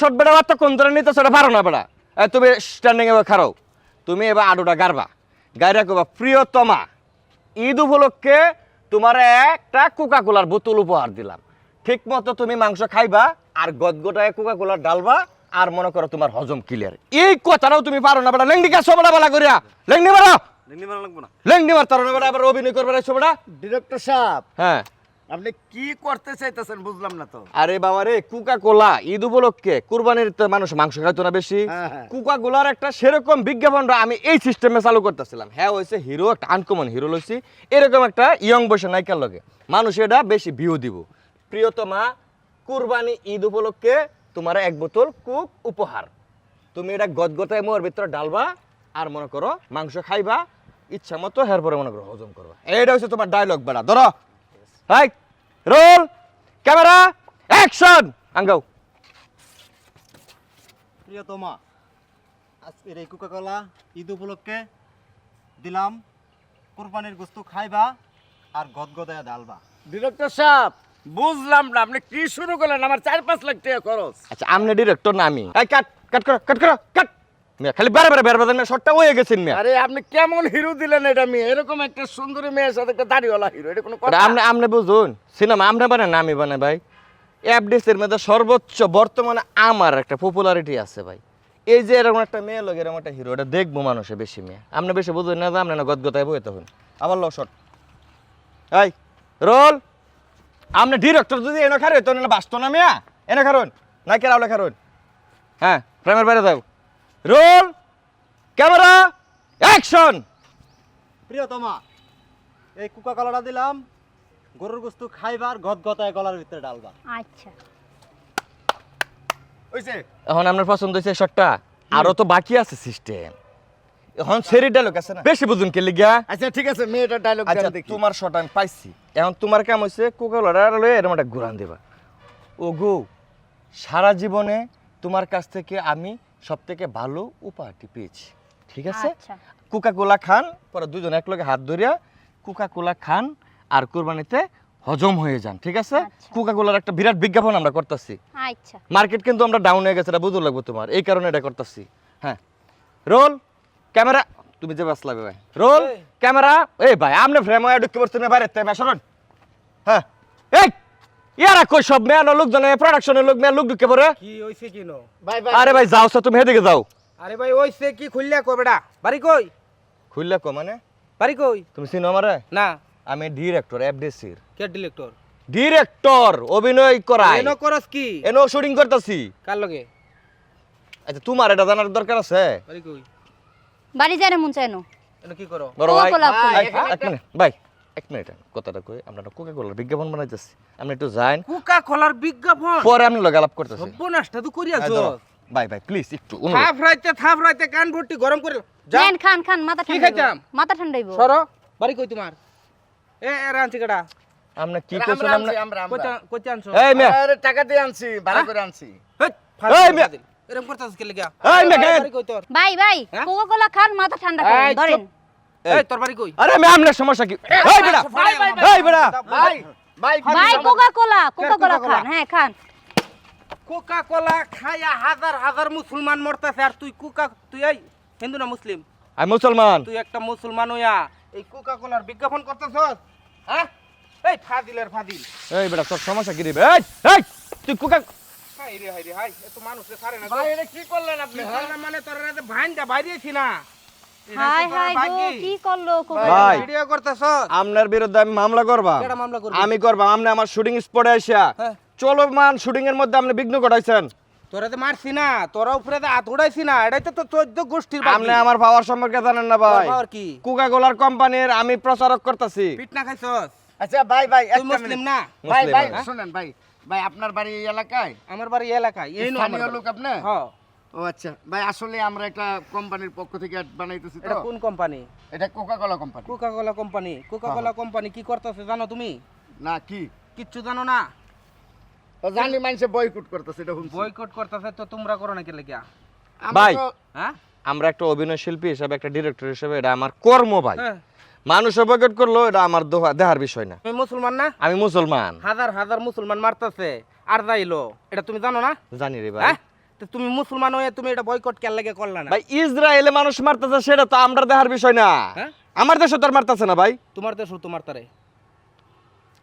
Short বেড়া বার্তা কোন ধরে নিতে সেটা পারো না বেড়া? তুমি স্ট্যান্ডিং এবার খারাও তুমি এবার আডুটা গারবা। গাইরা কবা প্রিয়তমা ঈদ উপলক্ষে তোমার একটা কোকা কোলার বোতল উপহার দিলাম। ঠিক মতো তুমি মাংস খাইবা আর গদগটায় কোকা কোলার ডালবা আর মনে করো তোমার হজম ক্লিয়ার এই কথাটাও তুমি পারো না বেটা লেংডি কাছো বেড়া বেলা করিয়া। লেংডি মারো। লিঙ্গি মারা লাগবো না? লেংডি মার তার বেটা আবার অভিনয় করবে না বেটা ডিরেক্টর সাহেব। হ্যাঁ। আপনি কি করতে চাইতেছেন বুঝলাম না তো। আরে বাবা রে কুকা কোলা ঈদ উপলক্ষে কুরবানির তো মানুষ মাংস খাইতো না বেশি। হ্যাঁ, হ্যাঁ। কুকা কোলার একটা সেরকম বিজ্ঞাপনটা আমি এই সিস্টেমে চালু করতেছিলাম। হ্যাঁ হয়েছে হিরো একটা আনকমন হিরো লইছি। এরকম একটা ইয়ং বয়সে নায়িকার লগে। মানুষ এটা বেশি ভিউ দিব। প্রিয়তমা কুরবানি ঈদ উপলক্ষে তোমার এক বোতল কুক উপহার। তুমি এটা গদগতায় মোর ভিতরে ডালবা আর মনে করো মাংস খাইবা ইচ্ছা মতো হের পরে মনে করো হজম করবা। এইটা হচ্ছে তোমার ডায়লগ বেড়া। ধরো। হাই রোল ক্যামেরা অ্যাকশন আঙ্গাও প্রিয়তমা আজকের এই কোকা কোলা ঈদ উপলক্ষে দিলাম কোরবানির গোস্ত খাইবা আর গদগদায়া ডালবা ডিরেক্টর সাহেব বুঝলাম না আপনি কি শুরু করলেন? আমার চার পাঁচ লাখ টাকা খরচ। আচ্ছা আমনে ডিরেক্টর না আমি। এই কাট কাট করো কাট করো কাট মিয়া খালি বারে বারে বের বাদান মিয়া শর্টটা হয়ে গেছেন মিয়া আরে আপনি কেমন হিরো দিলেন এটা মেয়ে? এরকম একটা সুন্দরী মেয়ের সাথে একটা দাড়িওয়ালা হিরো এটা কোনো কথা? আমনে আমনে বুঝুন সিনেমা আমনে বানান না আমি বানাই ভাই। অ্যাপডিসের মধ্যে সর্বোচ্চ বর্তমানে আমার একটা পপুলারিটি আছে ভাই। এই যে এরকম একটা মেয়ে লোক এরকম একটা হিরো এটা দেখব মানুষে বেশি মেয়ে। আপনি বেশি বুঝুন না আপনি না গদগতায় বই তখন। আবার লো এই রোল! আপনি ডিরেক্টর যদি এনে খারে তো না বাঁচতো না মেয়া। এনে খারুন না কে রাওলে খারুন? হ্যাঁ প্রেমের বাইরে যাও। Roll camera action! প্রিয়তমা এই কোকা কোলাটা দিলাম গরুর গোস্ত খাইবার আর গদগদায়া গলার ভিতরে ডালবা আচ্ছা। হইছে? এখন আপনার পছন্দ হয়েছে শটটা। আরও তো বাকি আছে সিস্টেম এখন সেরি ডায়লগ আছে না? বেশি বুঝুন কে লিগা। আচ্ছা ঠিক আছে মেয়েটার ডায়লগ আচ্ছা তোমার শট আমি পাইছি। এখন তোমার কাম হইছে কোকাকোলা লয়ে এরকম একটা ঘুরান দেবা। ও গো সারা জীবনে তোমার কাছ থেকে আমি সব থেকে ভালো উপহারটি পেয়েছি। ঠিক আছে? আচ্ছা। কোকা কোলা খান পরে দুজন এক লগে হাত ধরিয়া কোকা কোলা খান আর কোরবানিতে হজম হয়ে যান ঠিক আছে? আচ্ছা। কোকা কোলার একটা বিরাট বিজ্ঞাপন আমরা করতেছি। আচ্ছা। মার্কেট কিন্তু আমরা ডাউন হয়ে গেছে এটা বুঝতে লাগবো তোমার। এই কারণে এটা করতেছি। হ্যাঁ। রোল ক্যামেরা তুমি যে বাস লাগবে ভাই। রোল ক্যামেরা এই ভাই আপনি ফ্রেম হয়ে ঢুকে পড়ছেন বাইরে সরন। হ্যাঁ। এই! ইয়ারা কই সব মেয়ে লোকজনে প্রোডাকশনের লোক মেয়ে লোক ঢুকে পড়ে? কি হইছে কি নো? ভাই ভাই। আরে ভাই যাও সা তুমি হেদিকে যাও। আরে ভাই হইছে কি খুললা কই বেটা। বাড়ি কই? খুললে কো মানে? বাড়ি কই? তুমি চিনো আমারে? না। আমি ডিরেক্টর এফডিসির কে ডিরেক্টর ডিরেক্টর অভিনয় করাই। এনো করস কি? এনো শুটিং করতেছি। কার লগে? আচ্ছা তোমার এটা জানার দরকার আছে? বাড়ি কই? বাড়ি যায় না মন চায় এনো কি করো? বড় ভাই ভাই, এক মিনিট ভাই। এক মিনিট কথাটা কই? আমরা কোকা কোলার বিজ্ঞাপন বানাইতেছি। আপনি একটু যান কোকা কোলার বিজ্ঞাপন? পরে আপনি লগে আলাপ করতেছি। সর্বনাশটা তো করিয়াছ ভাই ভাই প্লিজ একটু থাপ রাইতে থাপ রাইতে কান ভর্তি গরম করে যা। নেন খান খান মাথা ঠান্ডা খাইতাম? মাথা ঠান্ডাইব সরো বাড়ি কই তোমার? এ এ রাঞ্চি কাটা কি আমরা আনছি, আপনি আমরা কইতা কইতে আনছো? এই মেয়ে। আরে টাকা দিয়ে আনছি ভাড়া করে আনছি। এই মেয়ে। এরকম করতাছ কে লাগা এই মেয়ে, বাড়ি কই তোর? ভাই ভাই হ্যাঁ? কোকা কোলা খান মাথা ঠান্ডা করেন ধরেন। এই তোর বাড়ি কই? আরে মেয়ে আপনার সমস্যা কি? এই ভাই, এই বেটা ভাই ভাই ভাই কোকা কোলা কোকা কোলা খান হ্যাঁ খান। কোকা কোলা খায়া হাজার হাজার মুসলমান মরতেছে আর তুই কোকা তুই এই হিন্দু না মুসলিম? আমি মুসলমান। তুই একটা মুসলমান হইয়া এই কোকা কোলার বিজ্ঞাপন করতেছস হ্যাঁ? এই ফাদিলের ফাদিল এই বেটা তোর সমস্যা কি রে এই এই তুই কোকা হাই রে হাই রে হাই এত মানুষে ছাড়ে না ভাই এটা কি করলেন আপনি হ্যাঁ? মানে তোর রাতে ভাইনটা বাইরেছি না হাই হাই গো কি করল ভাই। ভিডিও করতেছস আপনার বিরুদ্ধে আমি মামলা করবা। মামলা করবি? আমি করবা আপনি আমার শুটিং স্পটে আসিয়া হ্যাঁ। চলমান শুটিং এর মধ্যে আপনি বিঘ্ন ঘটাইছেন। তোরা তো মারছি না তোরা উপরে হাত উড়াইছি না এটাই তো চোদ্দ গোষ্ঠীর আপনি আমার পাওয়ার সম্পর্কে জানেন না ভাই। কি? কোকা কোলার কোম্পানির আমি প্রচারক করতেছি। পিট না খাইছস? আচ্ছা ভাই ভাই তুই মুসলিম না? ভাই ভাই শুনেন ভাই। ভাই আপনার বাড়ি এই এলাকায়? আমার বাড়ি এই এলাকায় এই স্থানীয় লোক আপনি? হ্যাঁ। ও আচ্ছা। ভাই আসলে আমরা একটা কোম্পানির পক্ষ থেকে বানাইতেছি এটা কোন কোম্পানি? এটা Coca Cola company Coca Cola company Coca Cola company কি করতেছে জানো তুমি? না কি? কিচ্ছু জানো না? ও জানি মানুষে বয়কট করতেছে এটা শুনছি। বয়কট করতেছে তো তোমরা করো নাকি লেগিয়া? আমরা ভাই। হ্যাঁ? আমরা একটা অভিনয় শিল্পী হিসাবে একটা ডিরেক্টর হিসাবে এটা আমার কর্ম ভাই। হ্যাঁ। মানুষ বয়কট করল এটা আমার দোহা- দেহার বিষয় না। তুমি মুসলমান না? আমি মুসলমান। হাজার হাজার মুসলমান মারতেছে আর যাইলো। এটা তুমি জানো না? জানি রে ভাই। হ্যাঁ? তো তুমি মুসলমান হয়ে তুমি এটা বয়কট কেন লাগে করলা না? ভাই ইসরায়েলে মানুষ মারতেছে সেটা তো আমরা দেখার বিষয় না। হ্যাঁ? আমার দেশে তো আর মারতেছে না ভাই। তোমার দেশ তোমার তারে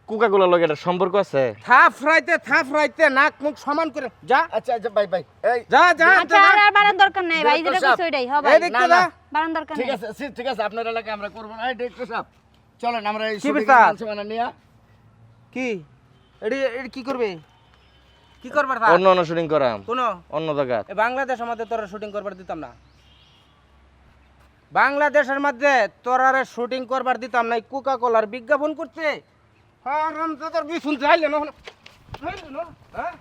কোকা লগে এটা সম্পর্ক আছে? থাপ রাইতে থাপ রাইতে নাক মুখ সমান করে। যা। আচ্ছা আচ্ছা ভাই ভাই এই যা যা আচ্ছা আর আর বাড়ার দরকার নাই ভাই যেটা ডাক্তার কইছো এটাই হবে। এই দেখতে না, যা না। বাড়ার দরকার ঠিক আছে ঠিক আছে আপনার এলাকায় আমরা করব না। এই ডাক্তার সাহেব চলেন আমরা এই বিচার? এর মানসিমানা নিয়ে। কি? এডি এডি কি করবে? কি করবার অন্য অন্য শুটিং করাম। কোন? অন্য জায়গা বাংলাদেশ আমাদের তোরা শুটিং করবার দিতাম না। বাংলাদেশের মধ্যে তোরারে শুটিং করবার দিতাম না কোকা কোলার বিজ্ঞাপন করছে না না, হ্যাঁ?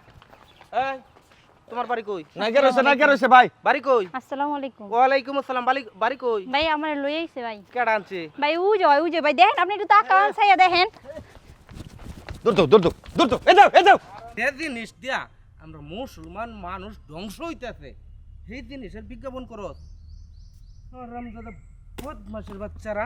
এই, তোমার বাড়ি কই? নাইকা রয়েছে নাইকা রয়েছে ভাই। বাড়ি কই? আসসালামু আলাইকুম। ওয়ালাইকুম আসসালাম বাড়ি কই? ভাই আমার লই আইছে ভাই। কেডা আনছে? ভাই উ জয় উ জয় ভাই দেখেন আপনি একটু তাকান ছাইয়া দেখেন। দূর তো দূর তো দূর তো এ যাও এ যাও। যে জিনিস দিয়া আমরা মুসলমান মানুষ ধ্বংস হইতেছে, সেই জিনিসের বিজ্ঞাপন করস রামজাদা বদমাসের বাচ্চারা